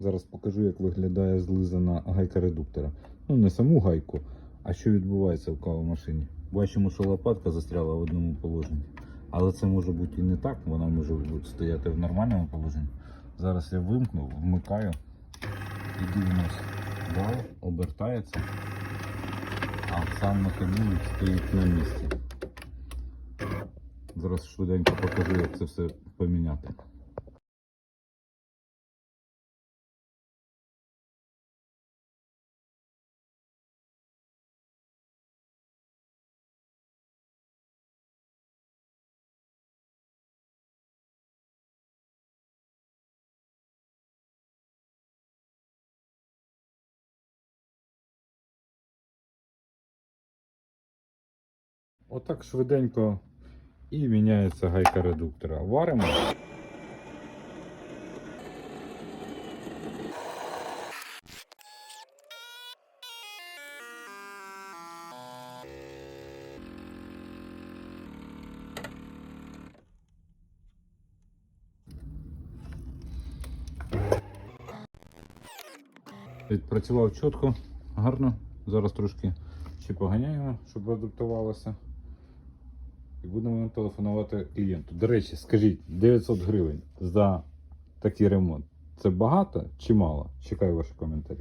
Зараз покажу, як виглядає злизана гайка редуктора. Ну, не саму гайку, а що відбувається в кавомашині. Бачимо, що лопатка застряла в одному положенні. Але це може бути і не так, вона може бути стояти в нормальному положенні. Зараз я вимкну, вмикаю і дивимось. Вал обертається, а сам механізм стоїть на місці. Зараз швиденько покажу, як це все поміняти. Отак швиденько і міняється гайка редуктора. Варимо. Відпрацював чітко, гарно. Зараз трошки ще поганяємо, щоб адаптувалося. І будемо телефонувати клієнту. До речі, скажіть, 900 гривень за такий ремонт. Це багато чи мало? Чекаю ваші коментарі.